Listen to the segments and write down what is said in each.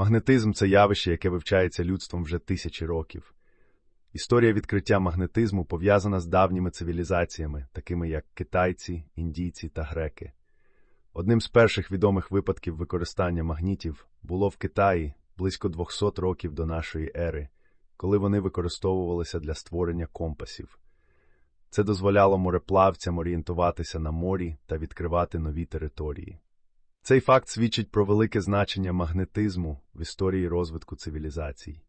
Магнетизм це явище, яке вивчається людством вже тисячі років. Історія відкриття магнетизму пов'язана з давніми цивілізаціями, такими як китайці, індійці та греки. Одним з перших відомих випадків використання магнітів було в Китаї близько 200 років до нашої ери, коли вони використовувалися для створення компасів. Це дозволяло мореплавцям орієнтуватися на морі та відкривати нові території. Цей факт свідчить про велике значення магнетизму в історії розвитку цивілізацій.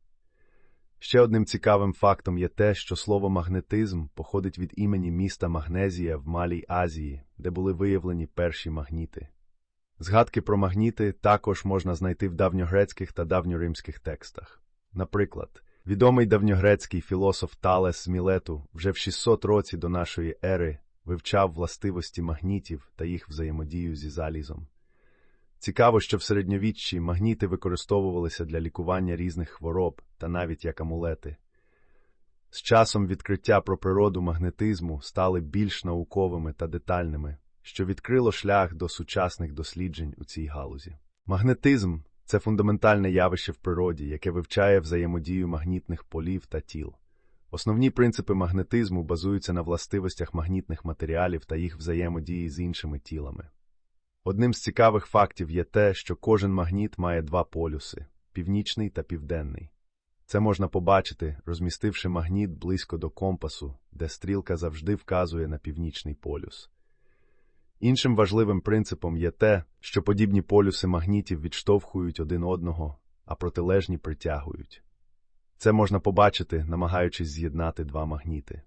Ще одним цікавим фактом є те, що слово магнетизм походить від імені міста Магнезія в Малій Азії, де були виявлені перші магніти. Згадки про магніти також можна знайти в давньогрецьких та давньоримських текстах. Наприклад, відомий давньогрецький філософ Талес Мілету вже в 600 році до нашої ери вивчав властивості магнітів та їх взаємодію зі залізом. Цікаво, що в середньовіччі магніти використовувалися для лікування різних хвороб та навіть як амулети. З часом відкриття про природу магнетизму стали більш науковими та детальними, що відкрило шлях до сучасних досліджень у цій галузі. Магнетизм це фундаментальне явище в природі, яке вивчає взаємодію магнітних полів та тіл. Основні принципи магнетизму базуються на властивостях магнітних матеріалів та їх взаємодії з іншими тілами. Одним з цікавих фактів є те, що кожен магніт має два полюси північний та південний. Це можна побачити, розмістивши магніт близько до компасу, де стрілка завжди вказує на північний полюс. Іншим важливим принципом є те, що подібні полюси магнітів відштовхують один одного, а протилежні притягують. Це можна побачити, намагаючись з'єднати два магніти.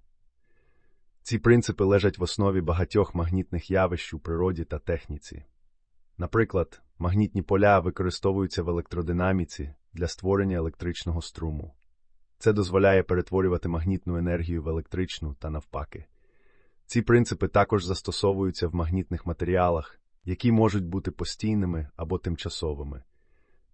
Ці принципи лежать в основі багатьох магнітних явищ у природі та техніці. Наприклад, магнітні поля використовуються в електродинаміці для створення електричного струму. Це дозволяє перетворювати магнітну енергію в електричну та навпаки. Ці принципи також застосовуються в магнітних матеріалах, які можуть бути постійними або тимчасовими.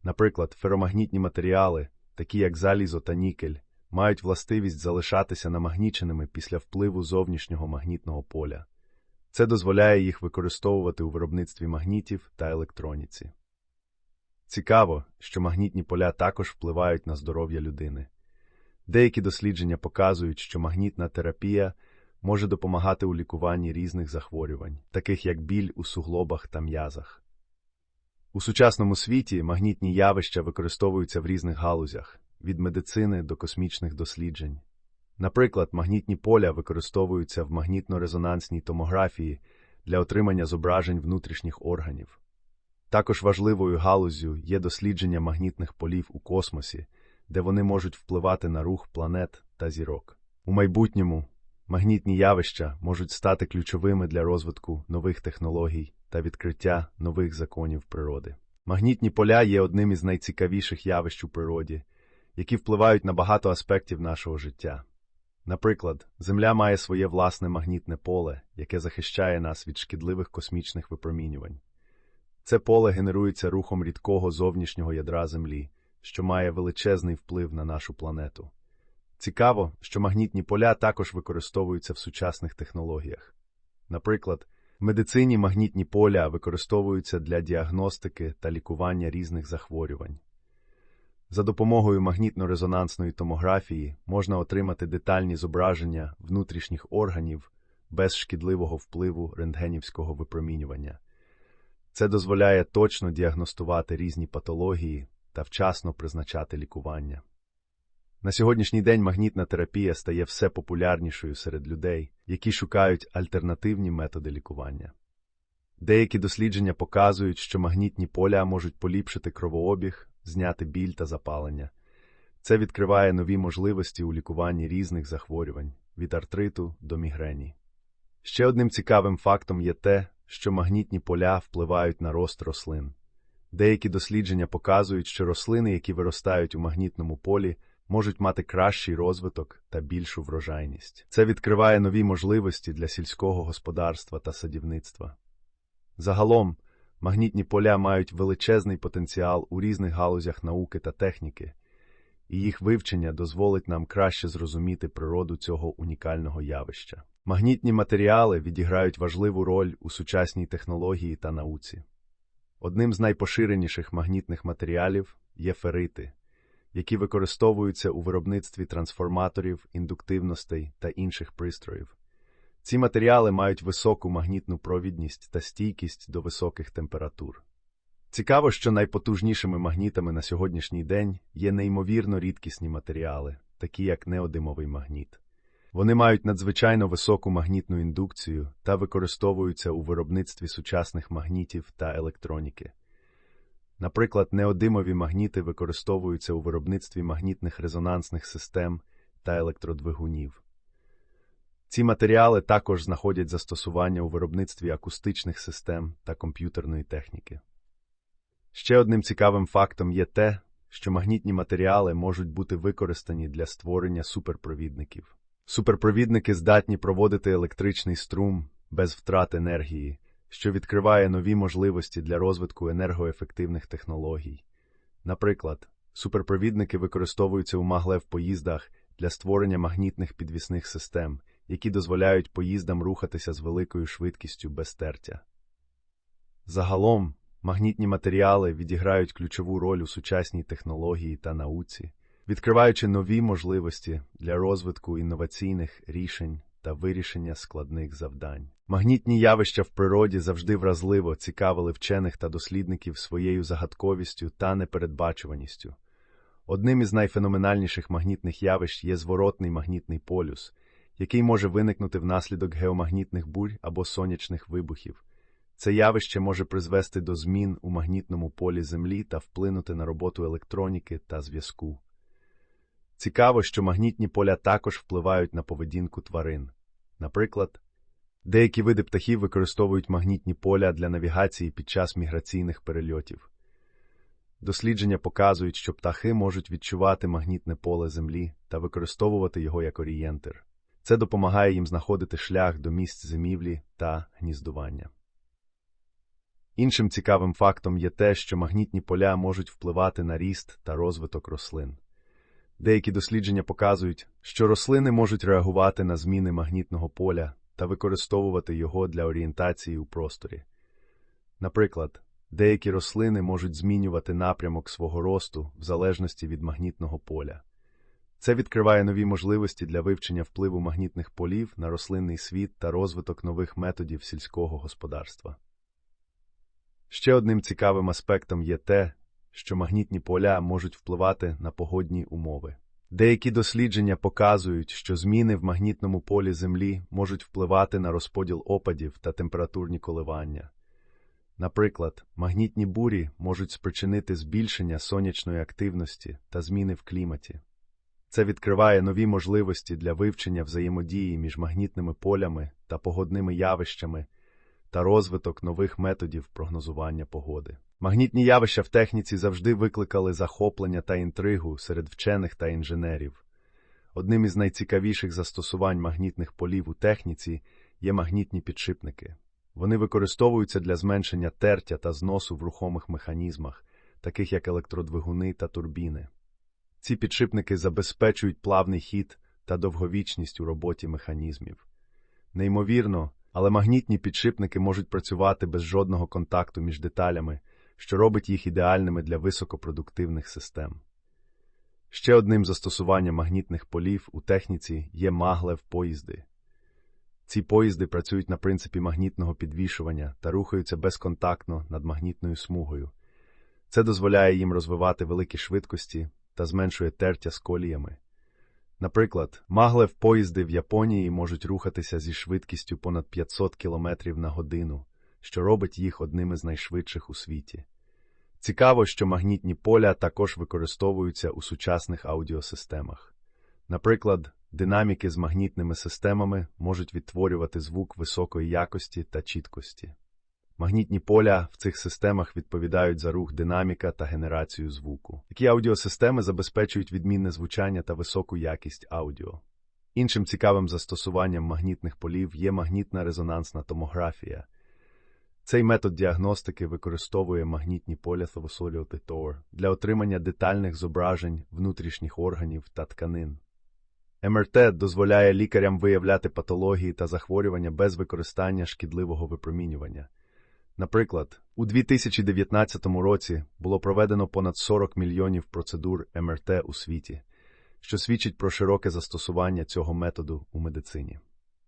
Наприклад, феромагнітні матеріали, такі як залізо та нікель, мають властивість залишатися намагніченими після впливу зовнішнього магнітного поля. Це дозволяє їх використовувати у виробництві магнітів та електроніці. Цікаво, що магнітні поля також впливають на здоров'я людини. Деякі дослідження показують, що магнітна терапія може допомагати у лікуванні різних захворювань, таких як біль у суглобах та м'язах. У сучасному світі магнітні явища використовуються в різних галузях від медицини до космічних досліджень. Наприклад, магнітні поля використовуються в магнітно-резонансній томографії для отримання зображень внутрішніх органів. Також важливою галузю є дослідження магнітних полів у космосі, де вони можуть впливати на рух планет та зірок. У майбутньому магнітні явища можуть стати ключовими для розвитку нових технологій та відкриття нових законів природи. Магнітні поля є одним із найцікавіших явищ у природі, які впливають на багато аспектів нашого життя. Наприклад, Земля має своє власне магнітне поле, яке захищає нас від шкідливих космічних випромінювань. Це поле генерується рухом рідкого зовнішнього ядра Землі, що має величезний вплив на нашу планету. Цікаво, що магнітні поля також використовуються в сучасних технологіях. Наприклад, в медицині магнітні поля використовуються для діагностики та лікування різних захворювань. За допомогою магнітно-резонансної томографії можна отримати детальні зображення внутрішніх органів без шкідливого впливу рентгенівського випромінювання. Це дозволяє точно діагностувати різні патології та вчасно призначати лікування. На сьогоднішній день магнітна терапія стає все популярнішою серед людей, які шукають альтернативні методи лікування. Деякі дослідження показують, що магнітні поля можуть поліпшити кровообіг, зняти біль та запалення. Це відкриває нові можливості у лікуванні різних захворювань від артриту до мігрені. Ще одним цікавим фактом є те, що магнітні поля впливають на рост рослин. Деякі дослідження показують, що рослини, які виростають у магнітному полі, можуть мати кращий розвиток та більшу врожайність. Це відкриває нові можливості для сільського господарства та садівництва. Загалом, магнітні поля мають величезний потенціал у різних галузях науки та техніки, і їх вивчення дозволить нам краще зрозуміти природу цього унікального явища. Магнітні матеріали відіграють важливу роль у сучасній технології та науці. Одним з найпоширеніших магнітних матеріалів є ферити, які використовуються у виробництві трансформаторів, індуктивностей та інших пристроїв. Ці матеріали мають високу магнітну провідність та стійкість до високих температур. Цікаво, що найпотужнішими магнітами на сьогоднішній день є неймовірно рідкісні матеріали, такі як неодимовий магніт. Вони мають надзвичайно високу магнітну індукцію та використовуються у виробництві сучасних магнітів та електроніки. Наприклад, неодимові магніти використовуються у виробництві магнітних резонансних систем та електродвигунів. Ці матеріали також знаходять застосування у виробництві акустичних систем та комп'ютерної техніки. Ще одним цікавим фактом є те, що магнітні матеріали можуть бути використані для створення суперпровідників. Суперпровідники здатні проводити електричний струм без втрат енергії, що відкриває нові можливості для розвитку енергоефективних технологій. Наприклад, суперпровідники використовуються у маглев поїздах для створення магнітних підвісних систем, які дозволяють поїздам рухатися з великою швидкістю без тертя. Загалом, магнітні матеріали відіграють ключову роль у сучасній технології та науці, відкриваючи нові можливості для розвитку інноваційних рішень та вирішення складних завдань. Магнітні явища в природі завжди вразливо цікавили вчених та дослідників своєю загадковістю та непередбачуваністю. Одним із найфеноменальніших магнітних явищ є зворотний магнітний полюс, який може виникнути внаслідок геомагнітних бурь або сонячних вибухів. Це явище може призвести до змін у магнітному полі Землі та вплинути на роботу електроніки та зв'язку. Цікаво, що магнітні поля також впливають на поведінку тварин. Наприклад, деякі види птахів використовують магнітні поля для навігації під час міграційних перельотів. Дослідження показують, що птахи можуть відчувати магнітне поле Землі та використовувати його як орієнтир. Це допомагає їм знаходити шлях до місць зимівлі та гніздування. Іншим цікавим фактом є те, що магнітні поля можуть впливати на ріст та розвиток рослин. Деякі дослідження показують, що рослини можуть реагувати на зміни магнітного поля та використовувати його для орієнтації у просторі. Наприклад, деякі рослини можуть змінювати напрямок свого росту в залежності від магнітного поля. Це відкриває нові можливості для вивчення впливу магнітних полів на рослинний світ та розвиток нових методів сільського господарства. Ще одним цікавим аспектом є те, що магнітні поля можуть впливати на погодні умови. Деякі дослідження показують, що зміни в магнітному полі Землі можуть впливати на розподіл опадів та температурні коливання. Наприклад, магнітні бурі можуть спричинити збільшення сонячної активності та зміни в кліматі. Це відкриває нові можливості для вивчення взаємодії між магнітними полями та погодними явищами та розвиток нових методів прогнозування погоди. Магнітні явища в техніці завжди викликали захоплення та інтригу серед вчених та інженерів. Одним із найцікавіших застосувань магнітних полів у техніці є магнітні підшипники. Вони використовуються для зменшення тертя та зносу в рухомих механізмах, таких як електродвигуни та турбіни. Ці підшипники забезпечують плавний хід та довговічність у роботі механізмів. Неймовірно, але магнітні підшипники можуть працювати без жодного контакту між деталями, що робить їх ідеальними для високопродуктивних систем. Ще одним застосуванням магнітних полів у техніці є маглев поїзди. Ці поїзди працюють на принципі магнітного підвішування та рухаються безконтактно над магнітною смугою. Це дозволяє їм розвивати великі швидкості та зменшує тертя з коліями. Наприклад, маглев поїзди в Японії можуть рухатися зі швидкістю понад 500 км на годину, що робить їх одним із найшвидших у світі. Цікаво, що магнітні поля також використовуються у сучасних аудіосистемах. Наприклад, динаміки з магнітними системами можуть відтворювати звук високої якості та чіткості. Магнітні поля в цих системах відповідають за рух динаміка та генерацію звуку. Такі аудіосистеми забезпечують відмінне звучання та високу якість аудіо. Іншим цікавим застосуванням магнітних полів є магнітна резонансна томографія. Цей метод діагностики використовує магнітні поля Тор для отримання детальних зображень внутрішніх органів та тканин. МРТ дозволяє лікарям виявляти патології та захворювання без використання шкідливого випромінювання. Наприклад, у 2019 році було проведено понад 40 мільйонів процедур МРТ у світі, що свідчить про широке застосування цього методу у медицині.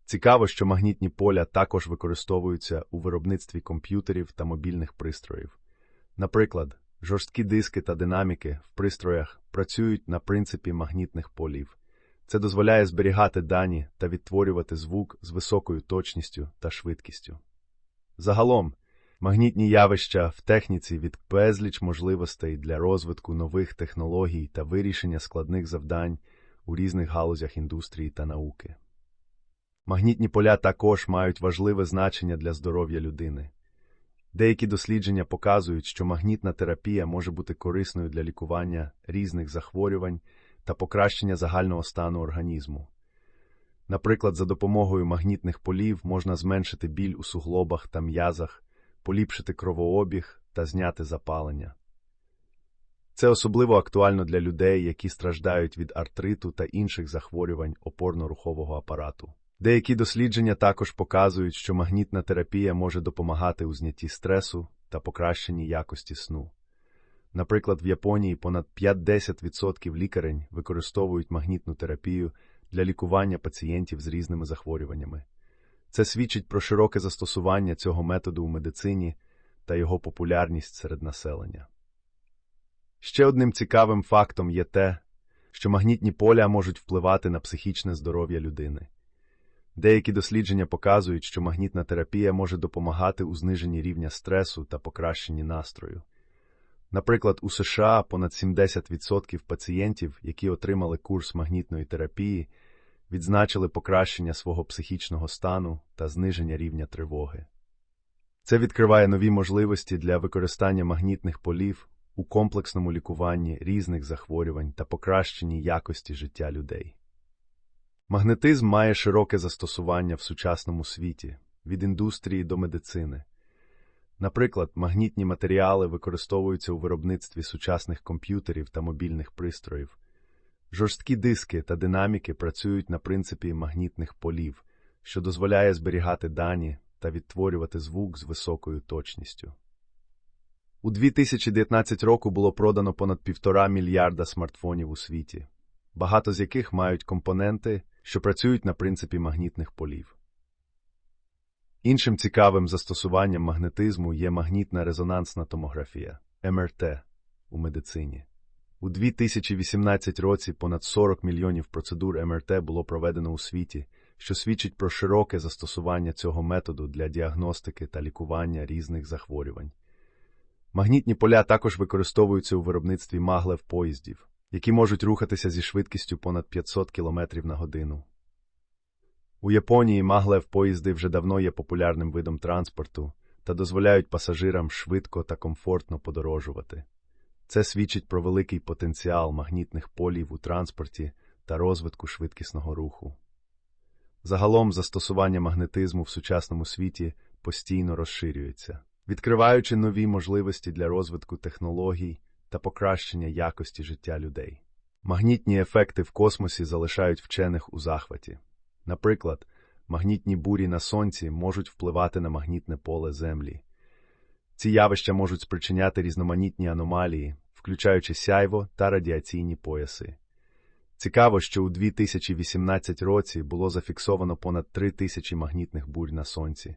Цікаво, що магнітні поля також використовуються у виробництві комп'ютерів та мобільних пристроїв. Наприклад, жорсткі диски та динаміки в пристроях працюють на принципі магнітних полів. Це дозволяє зберігати дані та відтворювати звук з високою точністю та швидкістю. Загалом, магнітні явища в техніці від безліч можливостей для розвитку нових технологій та вирішення складних завдань у різних галузях індустрії та науки. Магнітні поля також мають важливе значення для здоров'я людини. Деякі дослідження показують, що магнітна терапія може бути корисною для лікування різних захворювань та покращення загального стану організму. Наприклад, за допомогою магнітних полів можна зменшити біль у суглобах та м'язах, поліпшити кровообіг та зняти запалення. Це особливо актуально для людей, які страждають від артриту та інших захворювань опорно-рухового апарату. Деякі дослідження також показують, що магнітна терапія може допомагати у знятті стресу та покращенні якості сну. Наприклад, в Японії понад 5-10% лікарень використовують магнітну терапію для лікування пацієнтів з різними захворюваннями. Це свідчить про широке застосування цього методу у медицині та його популярність серед населення. Ще одним цікавим фактом є те, що магнітні поля можуть впливати на психічне здоров'я людини. Деякі дослідження показують, що магнітна терапія може допомагати у зниженні рівня стресу та покращенні настрою. Наприклад, у США понад 70% пацієнтів, які отримали курс магнітної терапії, відзначили покращення свого психічного стану та зниження рівня тривоги. Це відкриває нові можливості для використання магнітних полів у комплексному лікуванні різних захворювань та покращенні якості життя людей. Магнетизм має широке застосування в сучасному світі від індустрії до медицини. Наприклад, магнітні матеріали використовуються у виробництві сучасних комп'ютерів та мобільних пристроїв. Жорсткі диски та динаміки працюють на принципі магнітних полів, що дозволяє зберігати дані та відтворювати звук з високою точністю. У 2019 року було продано понад півтора мільярда смартфонів у світі, багато з яких мають компоненти, що працюють на принципі магнітних полів. Іншим цікавим застосуванням магнетизму є магнітна резонансна томографія МРТ у медицині. У 2018 році понад 40 мільйонів процедур МРТ було проведено у світі, що свідчить про широке застосування цього методу для діагностики та лікування різних захворювань. Магнітні поля також використовуються у виробництві маглев поїздів, які можуть рухатися зі швидкістю понад 500 км на годину. У Японії маглев поїзди вже давно є популярним видом транспорту та дозволяють пасажирам швидко та комфортно подорожувати. Це свідчить про великий потенціал магнітних полів у транспорті та розвитку швидкісного руху. Загалом застосування магнетизму в сучасному світі постійно розширюється, відкриваючи нові можливості для розвитку технологій та покращення якості життя людей. Магнітні ефекти в космосі залишають вчених у захваті. Наприклад, магнітні бурі на сонці можуть впливати на магнітне поле Землі. Ці явища можуть спричиняти різноманітні аномалії, включаючи сяйво та радіаційні пояси. Цікаво, що у 2018 році було зафіксовано понад 3 тисячі магнітних бурь на сонці.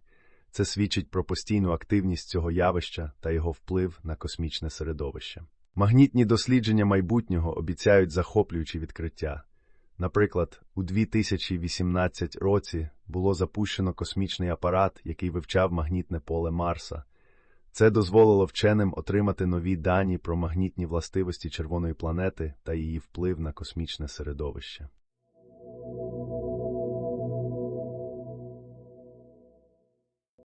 Це свідчить про постійну активність цього явища та його вплив на космічне середовище. Магнітні дослідження майбутнього обіцяють захоплюючі відкриття. Наприклад, у 2018 році було запущено космічний апарат, який вивчав магнітне поле Марса. Це дозволило вченим отримати нові дані про магнітні властивості червоної планети та її вплив на космічне середовище.